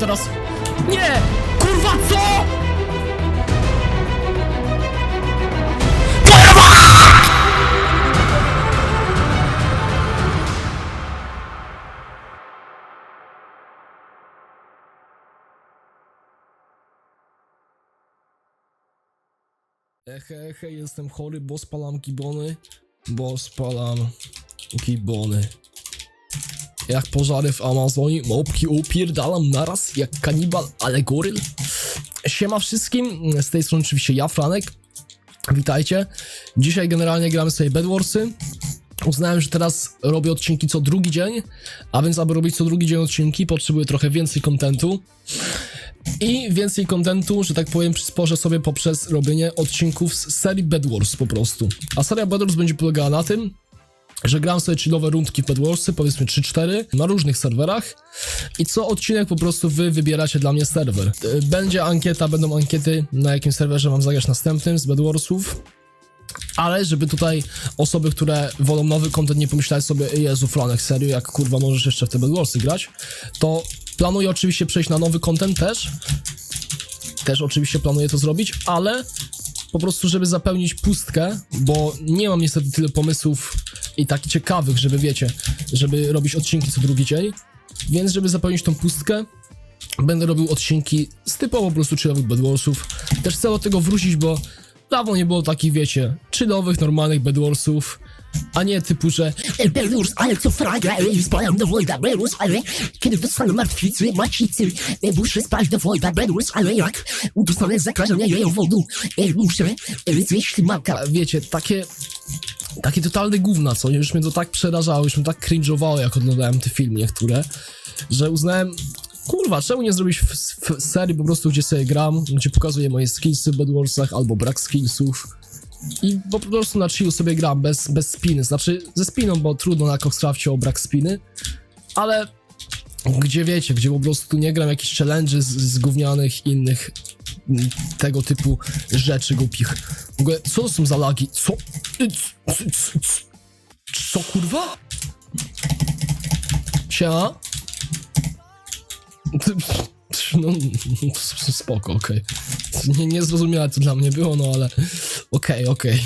teraz... Nie! Kurwa, co?! Ehe, ehe, jestem chory, bo spalam gibony, bo spalam gibony. Jak pożary w Amazonie, małpki opierdalam naraz jak kanibal, ale goryl. Siema wszystkim, z tej strony oczywiście ja, Franek. Witajcie. Dzisiaj generalnie gramy sobie Bedwarsy. Uznałem, że teraz robię odcinki co drugi dzień, a więc aby robić co drugi dzień odcinki, potrzebuję trochę więcej kontentu. I więcej kontentu, że tak powiem, przysporzę sobie poprzez robienie odcinków z serii Bedwars po prostu. A seria Bedwars będzie polegała na tym, że gram sobie chillowe rundki w Bedwarsy, powiedzmy 3-4, na różnych serwerach i co odcinek po prostu wy wybieracie dla mnie serwer. Y, Będzie ankieta, będą ankiety, na jakim serwerze mam zagrać następnym z Bedwarsów. Ale żeby tutaj osoby, które wolą nowy content nie pomyśleć sobie Jezu Franek, serio, jak kurwa możesz jeszcze w te Bedwarsy grać, to planuję oczywiście przejść na nowy content też. Też oczywiście planuję to zrobić, ale po prostu, żeby zapełnić pustkę, bo nie mam niestety tyle pomysłów i takich ciekawych, żeby wiecie, żeby robić odcinki co drugi dzień. Więc żeby zapełnić tą pustkę, będę robił odcinki z typowo po prostu chillowych Bedwarsów. Też chcę do tego wrócić, bo dawno nie było takich, wiecie, chillowych, normalnych Bedwarsów, a nie typu, że Belarus, ale co fraga, ej, zbajam do wojna, Belarus, ale kiedy martwicy, macicy, e, muszę spać do Belarus, ale jak dostanę zakażenia e, muszę e, zjeść wiecie, takie takie totalne gówna, co? Już mnie to tak przerażało, już mnie tak cringe'owało, jak oglądałem te filmy niektóre, że uznałem, kurwa, czemu nie zrobić w, w serii po prostu, gdzie sobie gram, gdzie pokazuję moje skillsy w Bedwarsach, albo brak skillsów i po prostu na chillu sobie gram, bez, bez spiny, znaczy ze spiną, bo trudno na Coxcrafcie o brak spiny, ale gdzie wiecie, gdzie po prostu nie gram jakichś challenge z, z gównianych innych tego typu rzeczy głupich. W ogóle, co to są za lagi? Co? Co kurwa? Siema? No, spoko, okej. Nie, nie zrozumiałe co dla mnie było, no ale okej, okej.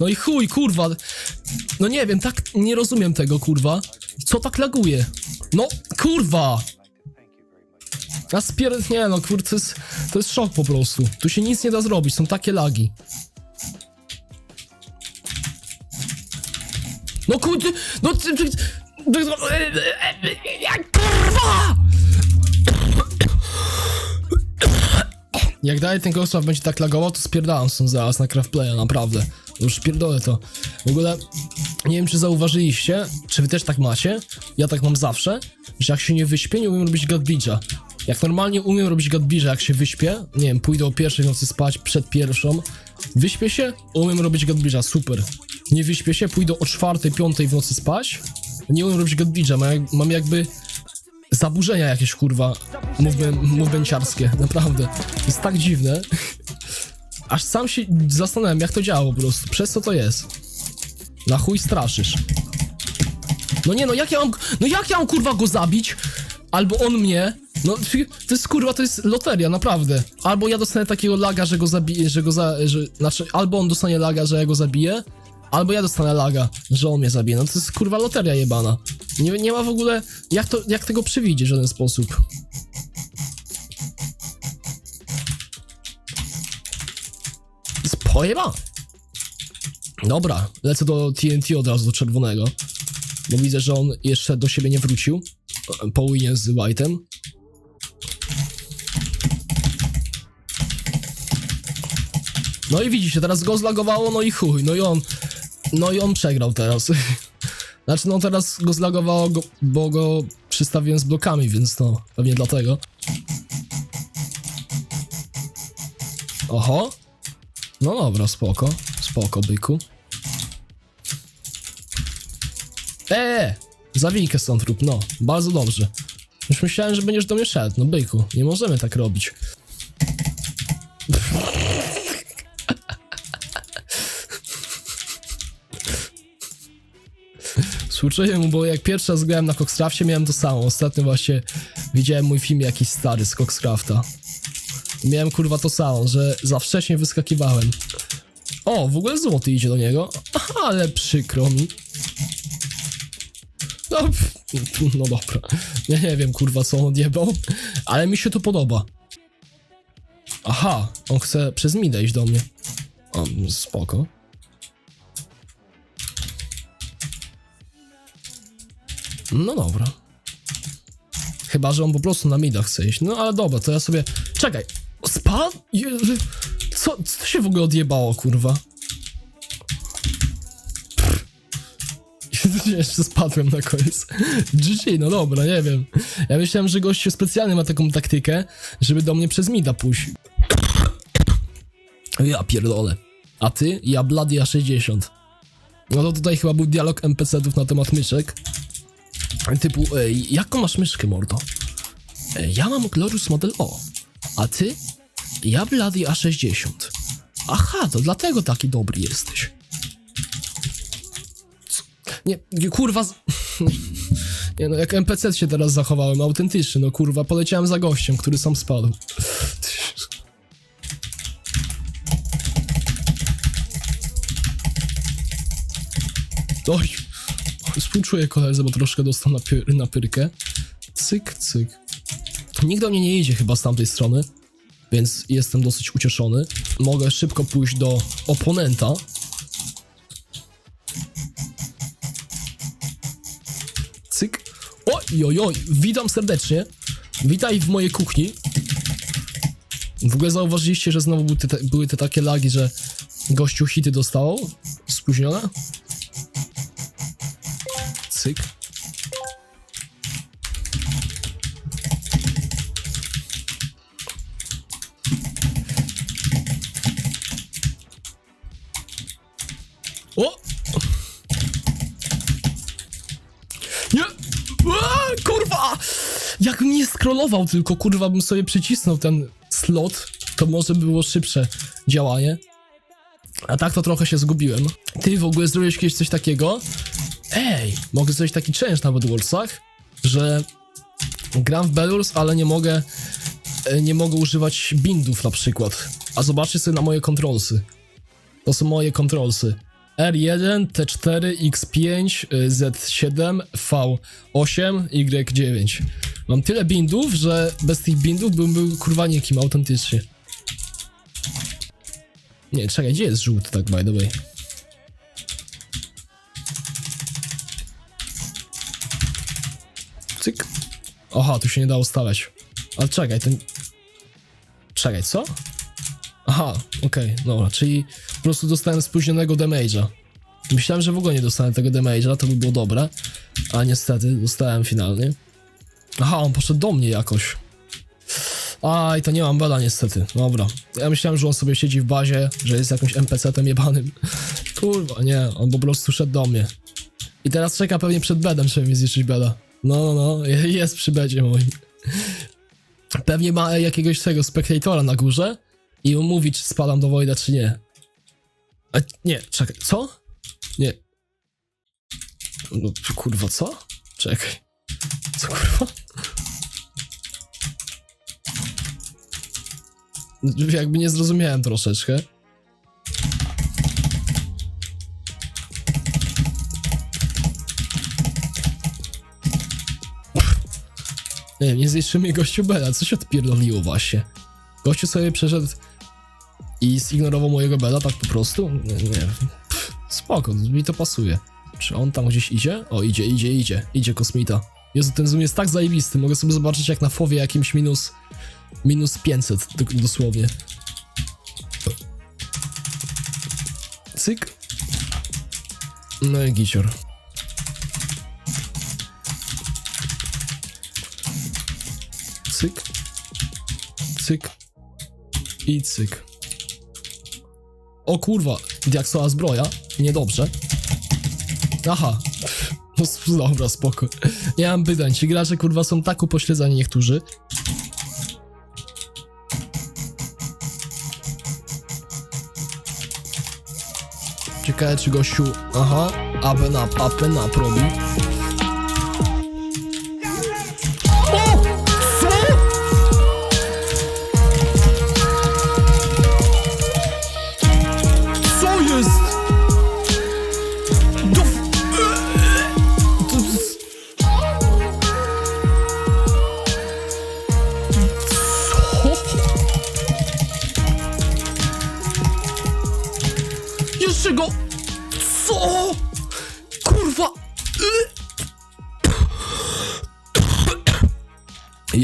No i chuj, kurwa. No nie wiem, tak nie rozumiem tego, kurwa. Co tak laguje? No, kurwa! A spier... Nie no, kurwa, to jest, szok po prostu. Tu się nic nie da zrobić, są takie lagi. No kurde, no ty... ty- ty- Kurwa! Jak dalej ten Ghostwave będzie tak lagował, to spierdalam stąd zaraz na craftplaya, naprawdę. Już pierdolę to. W ogóle, nie wiem czy zauważyliście, czy wy też tak macie, ja tak mam zawsze, że jak się nie wyśpię, nie umiem robić gadbridge'a. Jak normalnie umiem robić gadbridge'a, jak się wyśpię, nie wiem, pójdę o pierwszej nocy spać, przed pierwszą, wyśpię się, umiem robić gadbridge'a, super. Nie wyśpię się, pójdę o czwartej, piątej w nocy spać, nie umiem robić gadbridge'a, mam, mam jakby zaburzenia jakieś, kurwa, movemenciarskie, naprawdę. Jest tak dziwne. Aż sam się zastanawiam, jak to działa po prostu, przez co to jest. Na chuj straszysz. No nie, no jak ja mam, no jak ja mam, kurwa, go zabić? Albo on mnie. No, to jest, kurwa, to jest loteria, naprawdę. Albo ja dostanę takiego laga, że go zabiję, że go za, że, znaczy, albo on dostanie laga, że ja go zabiję, albo ja dostanę laga, że on mnie zabije. No to jest, kurwa, loteria jebana. Nie, nie ma w ogóle, jak to, jak tego przewidzieć w żaden sposób. Jest. Dobra, lecę do TNT od razu, do czerwonego. Bo widzę, że on jeszcze do siebie nie wrócił. Po z White'em. No i widzicie, teraz go zlagowało, no i chuj, no i on... No i on przegrał teraz. Znaczy, no teraz go zlagowało, go, bo go przystawiłem z blokami, więc no, pewnie dlatego. Oho. No dobra, spoko. Spoko, byku. Eee! Zawijkę stąd rób, no. Bardzo dobrze. Już myślałem, że będziesz do mnie szedł. No byku, nie możemy tak robić. Współczuję mu, bo jak pierwszy raz grałem na Coxcrafcie, miałem to samo. Ostatnio właśnie widziałem mój film jakiś stary z Coxcrafta. Miałem kurwa to samo, że za wcześnie wyskakiwałem. O, w ogóle złoty idzie do niego. Ale przykro mi. No, no dobra. Ja nie wiem kurwa co on odjebał, ale mi się to podoba. Aha, on chce przez mida iść do mnie. O, spoko. No dobra. Chyba, że on po prostu na mida chce iść. No ale dobra, to ja sobie... Czekaj! Spadł? Co, co się w ogóle odjebało, kurwa? Jeszcze spadłem na koniec. GG, no dobra, nie wiem. Ja myślałem, że gościu specjalnie ma taką taktykę, żeby do mnie przez mida pójść. Ja pierdolę. A ty? Ja Bloody A60. No to tutaj chyba był dialog NPC-ów na temat myszek. Typu, ej, jaką masz myszkę, mordo? E, ja mam Glorious Model O. A ty? Ja Bloody A60. Aha, to dlatego taki dobry jesteś. Co? Nie, kurwa... Z... Nie no, jak NPC się teraz zachowałem, autentyczny, no kurwa, poleciałem za gościem, który sam spadł. Oj, współczuję koledze, bo troszkę dostał na, py na pyrkę. Cyk, cyk. Nikt do mnie nie idzie chyba z tamtej strony, więc jestem dosyć ucieszony. Mogę szybko pójść do oponenta. Cyk. Oj, oj, oj, witam serdecznie. Witaj w mojej kuchni. W ogóle zauważyliście, że znowu były te, były te takie lagi, że gościu hity dostało? Spóźnione? Cyk. O! Nie! Aaa, kurwa! Jakbym nie scrollował, tylko kurwa bym sobie przycisnął ten slot, to może by było szybsze działanie. A tak to trochę się zgubiłem. Ty w ogóle zrobiłeś kiedyś coś takiego? Ej, mogę zrobić taki challenge na Bedwarsach, że gram w Bedwars, ale nie mogę e, nie mogę używać bindów na przykład. A zobaczcie sobie na moje kontrolsy. To są moje kontrolsy. R1, T4, X5, y, Z7, V8, Y9. Mam tyle bindów, że bez tych bindów bym był kurwa nikim autentycznie. Nie, czekaj, gdzie jest żółty tak by the way? Cyk. Aha, tu się nie da ustawiać. Ale czekaj, ten... Czekaj, co? Aha, okej, dobra, czyli po prostu dostałem spóźnionego damage'a. Myślałem, że w ogóle nie dostanę tego damage'a, to by było dobre, a niestety dostałem finalnie. Aha, on poszedł do mnie jakoś. Aj, to nie mam bela niestety, dobra. Ja myślałem, że on sobie siedzi w bazie, że jest jakimś NPC-tem jebanym. Kurwa, nie, on po prostu szedł do mnie. I teraz czeka pewnie przed bedem, żeby mi zniszczyć beda. No, no, no, je- jest przy bedzie moim. Pewnie ma jakiegoś tego spektatora na górze i mówi, czy spadam do Wojda, czy nie. A, nie, czekaj, co? Nie. No, kurwa, co? Czekaj. Co kurwa? Jakby nie zrozumiałem troszeczkę. Nie wiem, nie zniszczył mnie gościu Bela, co się odpierdoliło właśnie? Gościu sobie przeszedł i zignorował mojego Bela tak po prostu? Nie, nie. Pff, spoko, mi to pasuje. Czy on tam gdzieś idzie? O, idzie, idzie, idzie. Idzie kosmita. Jezu, ten zoom jest tak zajebisty. Mogę sobie zobaczyć jak na fowie jakimś minus... Minus 500, d- dosłownie. Cyk. No i gicior. Cyk. I cyk. O kurwa, diaksowa zbroja. Niedobrze. Aha. No dobra, spoko. Nie mam pytań. Ci gracze kurwa są tak upośledzani niektórzy. Ciekawe czy gościu, aha, up and up, up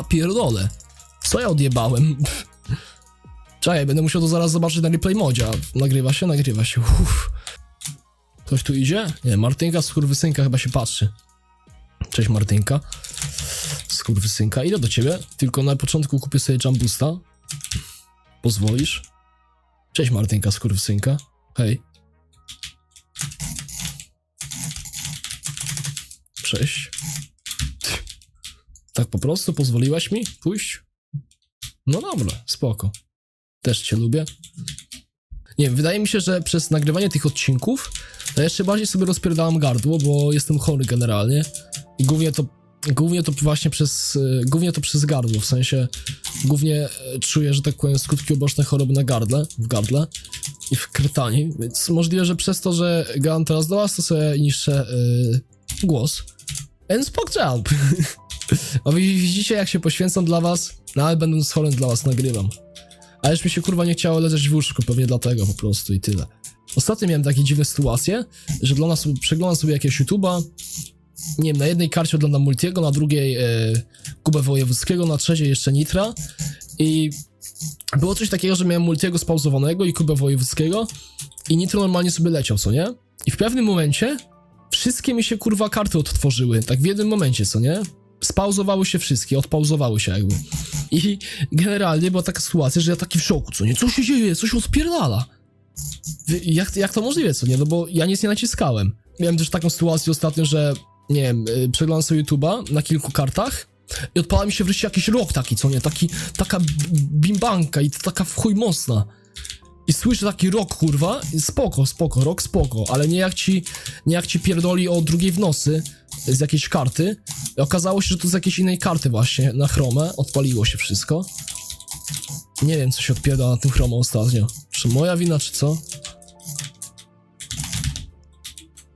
Ja pierdolę. Co ja odjebałem? Czekaj, będę musiał to zaraz zobaczyć na replay modzie. a Nagrywa się, nagrywa się. Uff. Ktoś tu idzie? Nie, Martynka skurwysynka chyba się patrzy. Cześć Martynka. Skurwysynka. Idę do ciebie, tylko na początku kupię sobie jumbusta. Pozwolisz? Cześć Martynka skurwysynka. Hej. Cześć. Tak po prostu pozwoliłaś mi pójść? No dobra, spoko. Też cię lubię. Nie wydaje mi się, że przez nagrywanie tych odcinków to jeszcze bardziej sobie rozpierdalam gardło, bo jestem chory generalnie. I głównie to, głównie to właśnie przez, e, głównie to przez gardło, w sensie głównie e, czuję, że tak powiem, skutki uboczne choroby na gardle, w gardle i w krtani, więc możliwe, że przez to, że gadam teraz do was, to sobie niższe e, głos. And spok job. A wy widzicie, jak się poświęcam dla was, nawet będąc chorym dla was nagrywam. A już mi się kurwa nie chciało leżeć w łóżku, pewnie dlatego po prostu i tyle. Ostatnio miałem takie dziwne sytuacje, że oglądam sobie, przeglądam sobie jakiegoś YouTube'a, nie wiem, na jednej karcie oglądam Multiego, na drugiej e, Kubę Wojewódzkiego, na trzeciej jeszcze Nitra i było coś takiego, że miałem Multiego spauzowanego i Kubę Wojewódzkiego i Nitro normalnie sobie leciał, co nie? I w pewnym momencie wszystkie mi się kurwa karty odtworzyły, tak w jednym momencie, co nie? Spauzowały się wszystkie, odpauzowały się jakby. I generalnie była taka sytuacja, że ja taki w szoku, co nie? Co się dzieje? Co się odpierdala? Jak, jak to możliwe, co nie? No bo ja nic nie naciskałem. Miałem też taką sytuację ostatnio, że nie wiem, yy, przeglądam sobie YouTube'a na kilku kartach i odpala mi się wreszcie jakiś rok taki, co nie? Taki, taka bimbanka i taka w chuj mocna. I słyszę taki rok, kurwa, spoko, spoko, rok spoko, ale nie jak ci, nie jak ci pierdoli o drugiej w nocy z jakiejś karty. Okazało się, że to z jakiejś innej karty właśnie, na chromę, odpaliło się wszystko. Nie wiem, co się odpierdala na tym chromie ostatnio. Czy moja wina, czy co?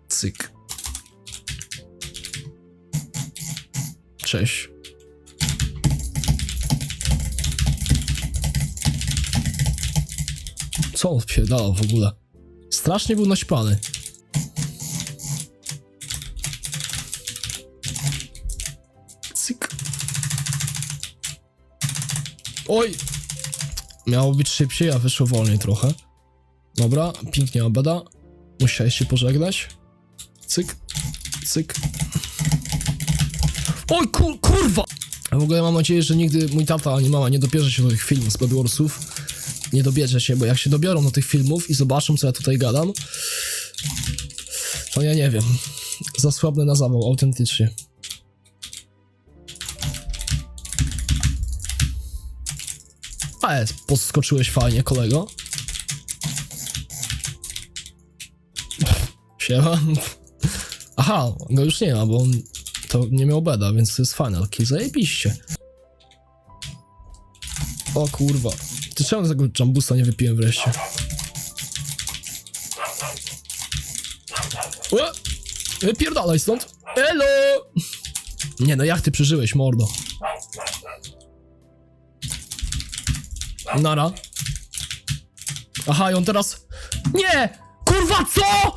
Cyk. Cześć. Co on odpierdalał w ogóle? Strasznie był naśpany. Oj! Miało być szybciej, a wyszło wolniej trochę. Dobra, pięknie obada. Musiałeś się pożegnać. Cyk, cyk. Oj, kur, kurwa! W ogóle mam nadzieję, że nigdy mój tata ani mama nie dobierze się do tych filmów z Bedwarsów. Nie dobierze się, bo jak się dobiorą do tych filmów i zobaczą, co ja tutaj gadam, to ja nie wiem. Za słabne na zawał, autentycznie. Ale podskoczyłeś fajnie, kolego. Siema. Aha, go już nie ma, bo on to nie miał beda, więc to jest fajne. Takie zajebiście. O kurwa. Ty czemu tego jambusa nie wypiłem wreszcie? Ue! Wypierdalaj stąd! Elo! Nie no, jak ty przeżyłeś, mordo? Nara. Aha, i on teraz... Nie! Kurwa, co?!